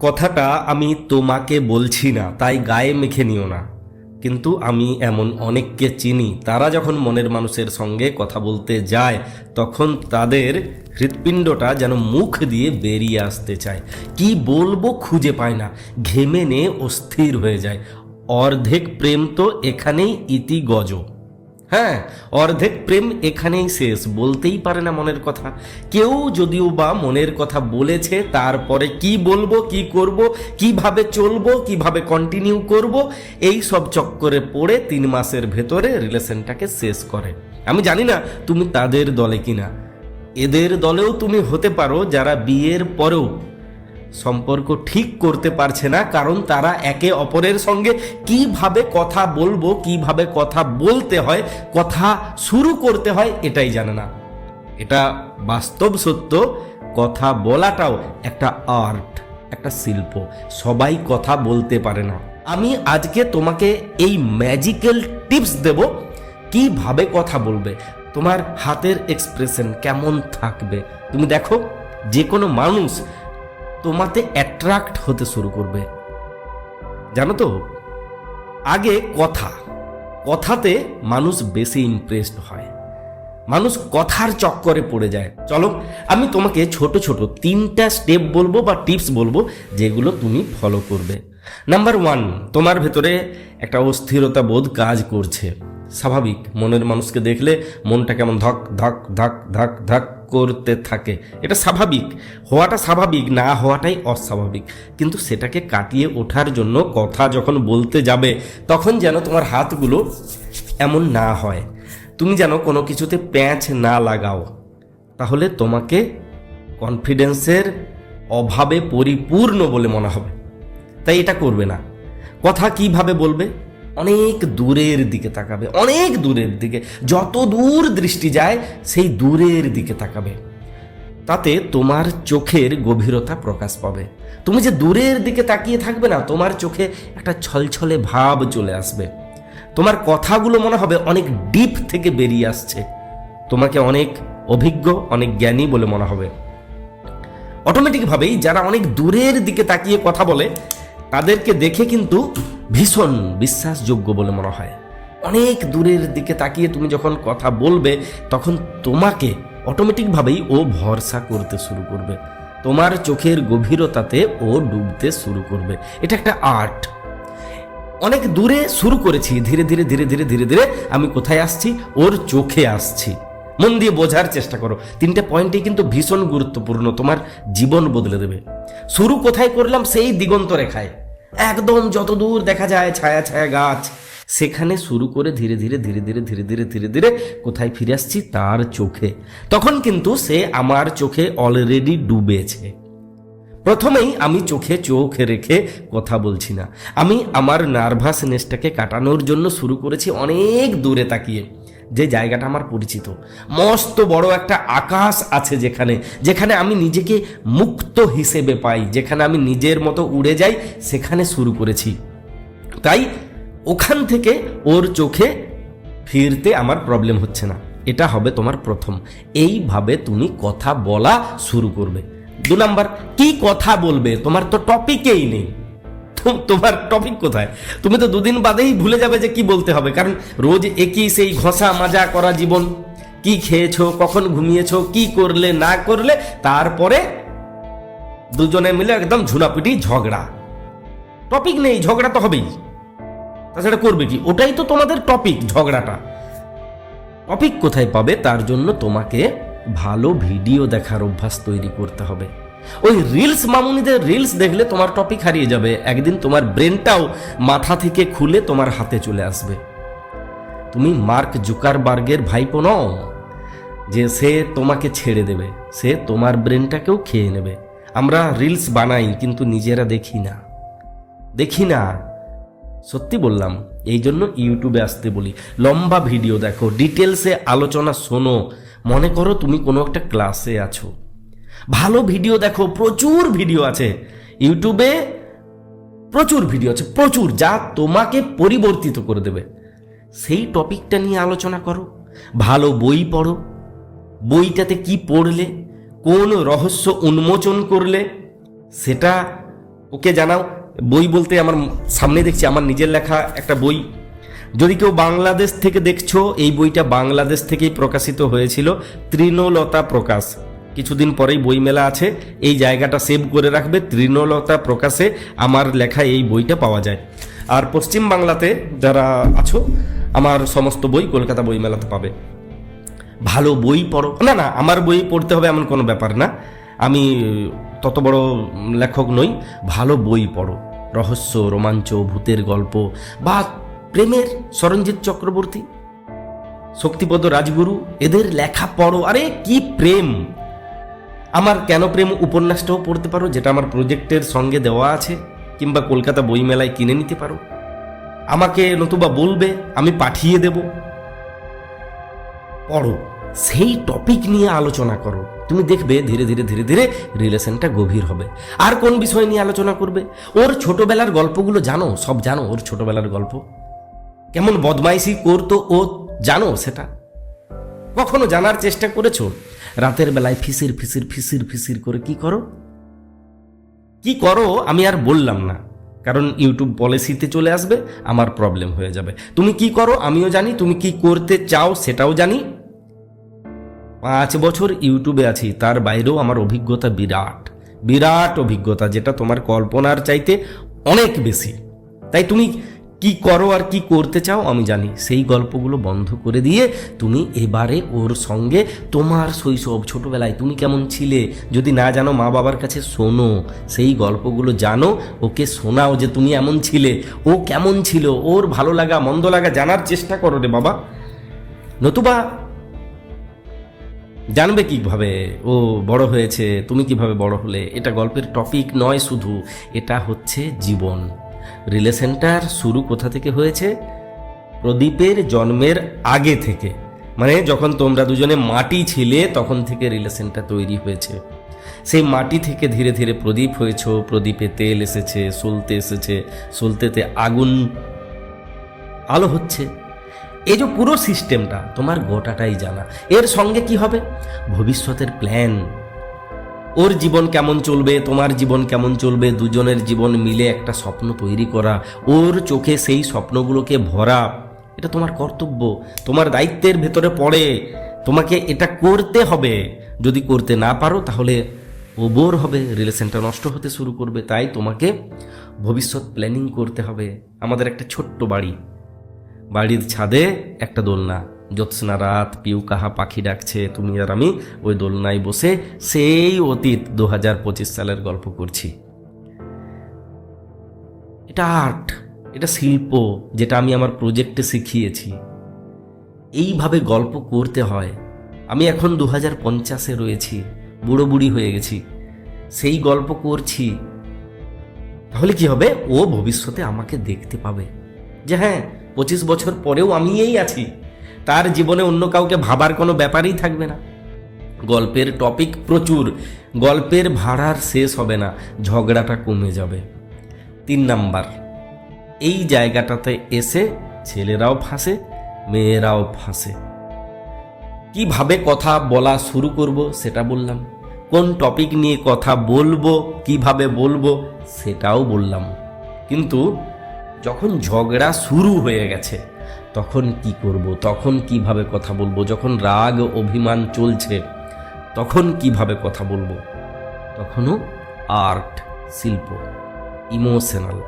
কথাটা আমি তোমাকে বলছি না, তাই গায়ে মেখে নিও না। কিন্তু আমি এমন অনেককে চিনি, তারা যখন মনের মানুষের সঙ্গে কথা বলতে যায়, তখন তাদের হৃৎপিণ্ডটা যেন মুখ দিয়ে বেরিয়ে আসতে চায়। কি বলব খুঁজে পায় না, ঘেমে নে অস্থির হয়ে যায়। অর্ধেক প্রেম তো এখানেই ইতি গজ হ্যাঁ অর্ধেক প্রেম এখানেই শেষ, বলতেই পারে না মনের কথা। কেউ যদিও বা মনের কথা বলেছে, তারপরে কি বলব, কি করব, কীভাবে চলবো, কীভাবে কন্টিনিউ করব, এই সব চক্করে পড়ে তিন মাসের ভেতরে রিলেশনটাকে শেষ করে। আমি জানি না তুমি তাদের দলে কিনা। এদের দলেও তুমি হতে পারো, যারা বিয়ের পরেও সম্পর্ক ঠিক করতে পারছে না, কারণ তারা একে অপরের সঙ্গে কীভাবে কথা বলব, কীভাবে কথা বলতে হয়, কথা শুরু করতে হয়, এটাই জানে না। এটা বাস্তব সত্য, কথা বলাটাও একটা আর্ট, একটা শিল্প। সবাই কথা বলতে পারে না। আমি আজকে তোমাকে এই ম্যাজিক্যাল টিপস দেব, কীভাবে কথা বলবে, তোমার হাতের এক্সপ্রেশন কেমন থাকবে। তুমি দেখো যে কোনো মানুষ তোমাতে অ্যাট্রাক্ট হতে শুরু করবে। জানো তো, আগে কথা, কথাতে মানুষ বেশি ইমপ্রেসড হয়। মানুষ কথার চক্করে পড়ে যায়। চলো, আমি তোমাকে ছোট ছোট তিনটা স্টেপ বলব বা টিপস বলব যেগুলো তুমি ফলো করবে। নাম্বার ওয়ান তোমার ভেতরে একটা অস্থিরতা বোধ কাজ করছে। স্বাভাবিক, মনের মানুষকে দেখলে মনটা কেমন ধক ধক ধক ধক ধক। করতে থাকে। এটা স্বাভাবিক। হওয়াটা স্বাভাবিক, না হওয়াটাই অস্বাভাবিক। কিন্তু সেটাকে কাটিয়ে ওঠার জন্য কথা যখন বলতে যাবে, তখন যেন তোমার হাতগুলো এমন না হয়। তুমি যেন কোনো কিছুতে প্যাঁচ না লাগাও। তাহলে তোমাকে কনফিডেন্সের অভাবে পরিপূর্ণ বলে মনে হবে। তাই এটা করবে না। কথা কীভাবে বলবে? অনেক দূরের দিকে তাকাবে, অনেক দূরের দিকে। যত দূর দৃষ্টি যায়, সেই দূরের দিকে তাকাবে। তাতে তোমার চোখের গভীরতা প্রকাশ পাবে। তুমি যে দূরের দিকে তাকিয়ে থাকবে না, তোমার চোখে একটা ছলছলে ভাব চলে আসবে। তোমার কথাগুলো মনে হবে অনেক ডিপ থেকে বেরিয়ে আসছে। তোমাকে অনেক অভিজ্ঞ, অনেক জ্ঞানী বলে মনে হবে। অটোমেটিকভাবেই যারা অনেক দূরের দিকে তাকিয়ে কথা বলে তাদেরকে দেখে কিন্তু ভীষণ বিশ্বাসযোগ্য বলে মনে হয়। অনেক দূরের দিকে তাকিয়ে তুমি যখন কথা বলবে, তখন তোমাকে অটোমেটিকভাবেই ও ভরসা করতে শুরু করবে। তোমার চোখের গভীরতাতে ও ডুবতে শুরু করবে। এটা একটা আর্ট। অনেক দূরে শুরু করেছি। ধীরে ধীরে ধীরে ধীরে ধীরে ধীরে আমি কোথায় আসছি? ওর চোখে আসছি। মন দিয়ে বোঝার চেষ্টা করো। তিনটে পয়েন্টই কিন্তু ভীষণ গুরুত্বপূর্ণ, তোমার জীবন বদলে দেবে। শুরু কোথায় করলাম? সেই দিগন্ত রেখায়। একদম যত দূর দেখা যায়, ছায়া ছায়া গাছ। সেখানে শুরু করে ধীরে ধীরে ধীরে ধীরে ধীরে ধীরে ধীরে ধীরে কোথায় ফিরে আসছি? তার চোখে। তখন কিন্তু সে আমার চোখে অলরেডি ডুবেছে। প্রথমেই আমি চোখে চোখ রেখে কথা বলছি না। আমি আমার নার্ভাসনেসটাকে কাটানোর জন্য শুরু করেছি অনেক দূরে তাকিয়ে। যে জায়গাটা আমার পরিচিত। মস্ত বড় একটা আকাশ আছে যেখানে যেখানে আমি নিজেকে মুক্ত হিসেবে পাই, যেখানে আমি নিজের মতো উড়ে যাই, সেখানে শুরু করেছি। তাই ওখান থেকে ওর চোখে ফিরতে আমার প্রবলেম হচ্ছে না। এটা হবে তোমার প্রথম। এইভাবে তুমি কথা বলা শুরু করবে। দু নাম্বার, কি কথা বলবে? তোমার তো টপিকেই নেই। তোমার টপিক কোথায়? তুমি তো দুদিন বাদেই ভুলে যাবে যে কি বলতে হবে। কারণ রোজ একই সেই ঘষা মাজা করা জীবন। কি খেয়েছো, কখন ঘুমিয়েছো, কি করলে, না করলে, তারপরে দুজনে মিলে একদম ঝুনাপিটি ঝগড়া। টপিক নেই, ঝগড়া তো হবেই। তাছাড়া করবে কি? ওটাই তো তোমাদের টপিক ঝগড়াটা। টপিক কোথায় পাবে? তার জন্য তোমাকে ভালো ভিডিও দেখার অভ্যাস তৈরি করতে হবে। ওই রিলস মামুনিদের রিলস দেখলে তোমার টপিক হারিয়ে যাবে। একদিন তোমার ব্রেনটাও মাথা থেকে খুলে তোমার হাতে চলে আসবে। তুমি মার্ক জুকারবার্গের ভাইপো নও, যে সে তোমাকে ছেড়ে দেবে, সে তোমার ব্রেনটাকেও খেয়ে নেবে। আমরা রিলস বানাই, কিন্তু নিজেরা দেখি না। দেখি না। সত্যি বললাম, এই জন্য ইউটিউবে আসতে বলি। লম্বা ভিডিও দেখো ডিটেলসে আলোচনা শোনো। মনে করো তুমি কোনো একটা ক্লাসে আছো। ভালো ভিডিও দেখো, প্রচুর ভিডিও আছে। ইউটিউবে প্রচুর ভিডিও আছে, প্রচুর, যা তোমাকে পরিবর্তিত করে দেবে। সেই টপিকটা নিয়ে আলোচনা করো, ভালো বই পড়ো, বইটাতে কি পড়লে, কোন রহস্য উন্মোচন করলে, সেটা ওকে জানাও। বই বলতে আমার সামনে দেখছি, আমার নিজের লেখা একটা বই। যদি কেউ বাংলাদেশ থেকে দেখছ, এই বইটা বাংলাদেশ থেকেই প্রকাশিত হয়েছিল, তৃণলতা প্রকাশ। কিছুদিন পরেই বই মেলা আছে। এই জায়গাটা সেভ করে রাখবে। তৃণলতা প্রকাশে আমার লেখা এই বইটা পাওয়া যায়। আর পশ্চিম বাংলাতে যারা আছো, আমার সমস্ত বই কলকাতা বই মেলাতে পাবে। ভালো বই পড়ো। না না, আমার বই পড়তে হবে এমন কোনো ব্যাপার না। আমি তত বড় লেখক নই, ভালো বই পড়ো। রহস্য, রোমাঞ্চ, ভূতের গল্প বা প্রেমের সরঞ্জিৎ চক্রবর্তী, শক্তিপদ রাজগুরু, এদের লেখা পড়ো। আরে, কি প্রেম! আমার কেন প্রেম উপন্যাসটাও পড়তে পারো, যেটা আমার প্রজেক্টের সঙ্গে দেওয়া আছে, কিংবা কলকাতা বইমেলায় কিনে নিতে পারো। আমাকে নতুবা বলবে, আমি পাঠিয়ে দেবো। পড়ো, সেই টপিক নিয়ে আলোচনা করো। তুমি দেখবে ধীরে ধীরে ধীরে ধীরে রিলেশনটা গভীর হবে। আর কোন বিষয় নিয়ে আলোচনা করবে? ওর ছোটবেলার গল্পগুলো জানো, সব জানো ওর ছোটবেলার গল্প। কেমন বদমাইশি করতো ও জানো সেটা? কখনো জানার চেষ্টা করেছ? রাতের বেলায় ফিসির ফিসির ফিসির ফিসির করে কি করো? কি করো আমি আর বললাম না। কারণ ইউটিউব পলিসিতে চলে আসবে, আমার প্রবলেম হয়ে যাবে। তুমি কি করো আমিও জানি, তুমি কি করতে চাও সেটাও জানি। পাঁচ বছর ইউটিউবে আছি, তার বাইরেও আমার অভিজ্ঞতা বিরাট। বিরাট অভিজ্ঞতা, যেটা তোমার কল্পনার চাইতে অনেক বেশি। তাই তুমি কি করো আর কি করতে চাও আমি জানি। সেই গল্পগুলো বন্ধ করে দিয়ে তুমি এবারে ওর সঙ্গে তোমার শৈশব, ছোটবেলায় তুমি কেমন ছিলে যদি না জানো, মা বাবার কাছে শোনো। সেই গল্পগুলো জানো, ওকে শোনাও যে তুমি এমন ছিলে। ও কেমন ছিল? ওর ভালো লাগা, মন্দ লাগা জানার চেষ্টা করো রে বাবা। নতুবা জানবে কীভাবে ও বড় হয়েছে, তুমি কীভাবে বড় হলে। এটা গল্পের টপিক নয় শুধু, এটা হচ্ছে জীবন। রিলেশনটার শুরু কোথা থেকে হয়েছে? প্রদীপের জন্মের আগে থেকে। মানে যখন তোমরা দুজনে মাটি ছিলে, তখন থেকে রিলেশনটা তৈরি হয়েছে। সেই মাটি থেকে ধীরে ধীরে প্রদীপ হয়েছ, প্রদীপে তেল এসেছে, সলতে এসেছে, সলতেতে আগুন আলো হচ্ছে। এই যে পুরো সিস্টেমটা তোমার গোটাটাই জানা। এর সঙ্গে কি হবে? ভবিষ্যতের প্ল্যান ওর জীবন কেমন চলবে, তোমার জীবন কেমন চলবে, দুজনের জীবন মিলে একটা স্বপ্ন তৈরি করা, ওর চোখে সেই স্বপ্নগুলোকে ভরা, এটা তোমার কর্তব্য, তোমার দায়িত্বের ভেতরে পড়ে, তোমাকে এটা করতে হবে। যদি করতে না পারো, তাহলে ও বোর হবে, রিলেশনটা নষ্ট হতে শুরু করবে, তাই তোমাকে ভবিষ্যৎ প্ল্যানিং করতে হবে। আমাদের একটা ছোট্ট বাড়ি, বাড়ির ছাদে একটা দোলনা। জ্যোৎস্না রাত, পিউ কাহা পাখি ডাকছে, তুমি আর আমি ওই দোলনায় বসে সেই অতীত দু হাজার পঁচিশ সালের গল্প করছি। এটা আর্ট, এটা শিল্প, যেটা আমি আমার প্রজেক্টে শিখিয়েছি। এইভাবে গল্প করতে হয়। আমি এখন দু হাজার পঞ্চাশে রয়েছি বুড়ো বুড়ি হয়ে গেছি। সেই গল্প করছি। তাহলে কি হবে? ও ভবিষ্যতে আমাকে দেখতে পাবে। যে হ্যাঁ পঁচিশ বছর পরেও আমি এই আছি। তার জীবনে অন্য কাউকে ভাবার কোনো ব্যাপারই থাকবে না। গল্পের টপিক প্রচুর। গল্পের ভাড়ার শেষ হবে না, ঝগড়াটা কমে যাবে। তিন নাম্বার, এই জায়গাটাতে এসে ছেলেরাও ফাঁসে, মেয়েরাও ফাঁসে। কীভাবে কথা বলা শুরু করব সেটা বললাম। কোন টপিক নিয়ে কথা বলব, কীভাবে বলব সেটাও বললাম। কিন্তু যখন ঝগড়া শুরু হয়ে গেছে তখন কি করব, তখন কীভাবে কথা বলব, যখন রাগ, অভিমান চলছে, তখন কীভাবে কথা বলব? তখনও আর্ট, শিল্প, ইমোশনাল।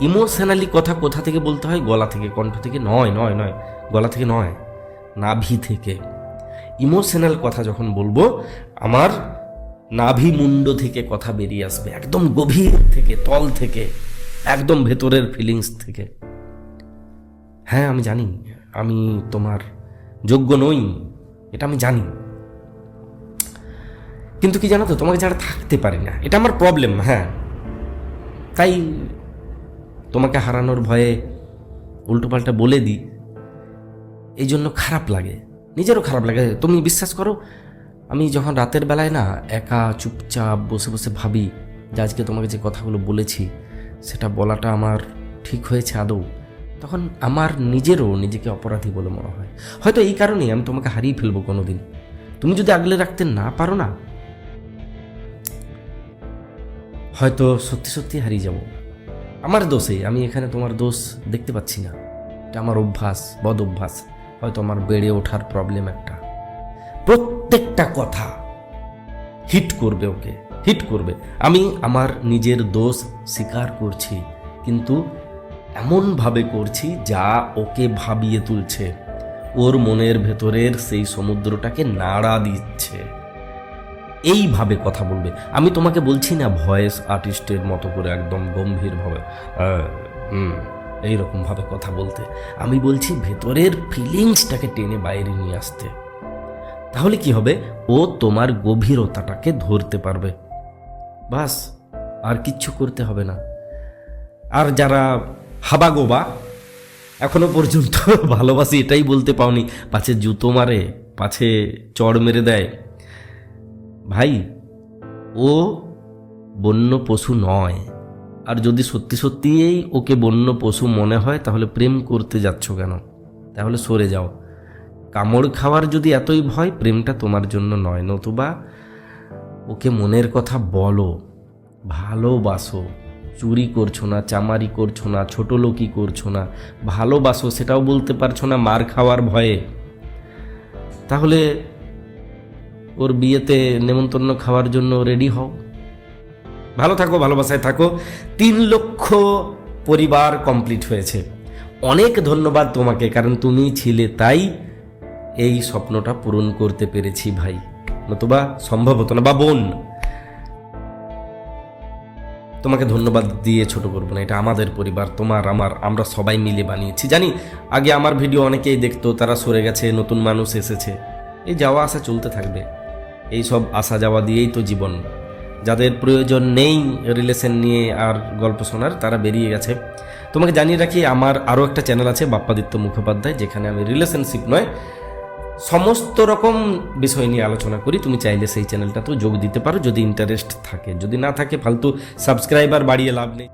ইমোশনালি কথা কোথা থেকে বলতে হয়? গলা থেকে, কণ্ঠ থেকে? নয় নয় নয়, গলা থেকে নয়, নাভি থেকে। ইমোশনাল কথা যখন বলব, আমার নাভি মুন্ড থেকে কথা বেরিয়ে আসবে, একদম গভীর থেকে, তল থেকে, একদম ভেতরের ফিলিংস থেকে। হ্যাঁ আমি জানি। আমি তোমার যোগ্য নই, এটা আমি জানি। কিন্তু কি জানো তো, তোমাকে যারা থাকতে পারি না। এটা আমার প্রবলেম হ্যাঁ। তাই তোমাকে হারানোর ভয়ে উল্টোপাল্টা বলে দিই এই জন্য খারাপ লাগে। নিজেরও খারাপ লাগে। তুমি বিশ্বাস করো, আমি যখন রাতের বেলায় না একা চুপচাপ বসে বসে ভাবি যে আজকে তোমাকে যে কথাগুলো বলেছি, সেটা বলাটা আমার ঠিক হয়েছে আদৌ। তখন আমার নিজেরও নিজেকে অপরাধী বলে মনে হয়। হয়তো এই কারণেই আমি তোমাকে হারিয়ে ফেলব কোনো দিন তুমি যদি আগলে রাখতে না পারো না, হয়তো সত্যি সত্যি হারিয়ে যাব। আমার দোষে, আমি এখানে তোমার দোষ দেখতে পাচ্ছি না। এটা আমার অভ্যাস, বদ অভ্যাস। হয়তো আমার বেড়ে ওঠার প্রবলেম একটা। প্রত্যেকটা কথা হিট করবে ওকে হিট করবে। আমি আমার নিজের দোষ স্বীকার করছি, কিন্তু এমনভাবে করছি যা ওকে ভাবিয়ে তুলছে। ওর মনের ভেতরের সেই সমুদ্রটাকে নাড়া দিচ্ছে। এইভাবে কথা বলবে। আমি তোমাকে বলছি না ভয়েস আর্টিস্টের মতো করে, একদম গম্ভীরভাবে। এইরকমভাবে কথা বলতে। আমি বলছি ভেতরের ফিলিংসটাকে টেনে বাইরে নিয়ে আসতে। তাহলে কি হবে? ও তোমার গভীরতাটাকে ধরতে পারবে। বাস, আর কিচ্ছু করতে হবে না। আর যারা হাবাগোবা। এখনও পর্যন্ত ভালোবাসি, এটাই বলতে পাওনি। পাছে জুতো মারে, পাছে চড় মেরে দেয়। ভাই, ও বন্য পশু নয়। আর যদি সত্যি সত্যিই ওকে বন্য পশু মনে হয়, তাহলে প্রেম করতে যাচ্ছ কেন? তাহলে সরে যাও। কামড় খাওয়ার যদি এতই ভয়, প্রেমটা তোমার জন্য নয়। নতুবা ওকে মনের কথা বলো, ভালোবাসো। চুরি করছ না, চামারি করছ না ছোট লোকই করছ না, ভালোবাসো সেটাও বলতে পারছ না মার খাওয়ার ভয়ে। তাহলে ওর বিয়েতে নেমন্তন্ন খাওয়ার জন্য রেডি হও। ভালো থাকো, ভালোবাসায় থাকো। তিন লক্ষ পরিবার কমপ্লিট হয়েছে। অনেক ধন্যবাদ তোমাকে, কারণ তুমি ছিলে তাই এই স্বপ্নটা পূরণ করতে পেরেছি ভাই। নতুবা সম্ভব হতো না, বা বোন। তোমাকে ধন্যবাদ দিয়ে ছোট করব না, এটা আমাদের পরিবার, তোমার, আমার, আমরা সবাই মিলে বানিয়েছি। জানি, আগে আমার ভিডিও অনেকেই দেখতো, তারা সরে গেছে, নতুন মানুষ এসেছে। এই যাওয়া আসা চলতে থাকবে। এই সব আসা যাওয়া দিয়েই তো জীবন। যাদের প্রয়োজন নেই রিলেশন নিয়ে আর গল্প শোনার, তারা বেরিয়ে গেছে। তোমাকে জানিয়ে রাখি, আমার আরও একটা চ্যানেল আছে বাপ্পাদিত্য মুখোপাধ্যায়, যেখানে আমি রিলেশনশিপ নয় সমস্ত রকম বিষয় নিয়ে আলোচনা করি। তুমি চাইলে সেই চ্যানেলটাতেও যোগ দিতে পারো যদি ইন্টারেস্ট থাকে। যদি না থাকে, ফালতু সাবস্ক্রাইবার বাড়িয়ে লাভ নেই।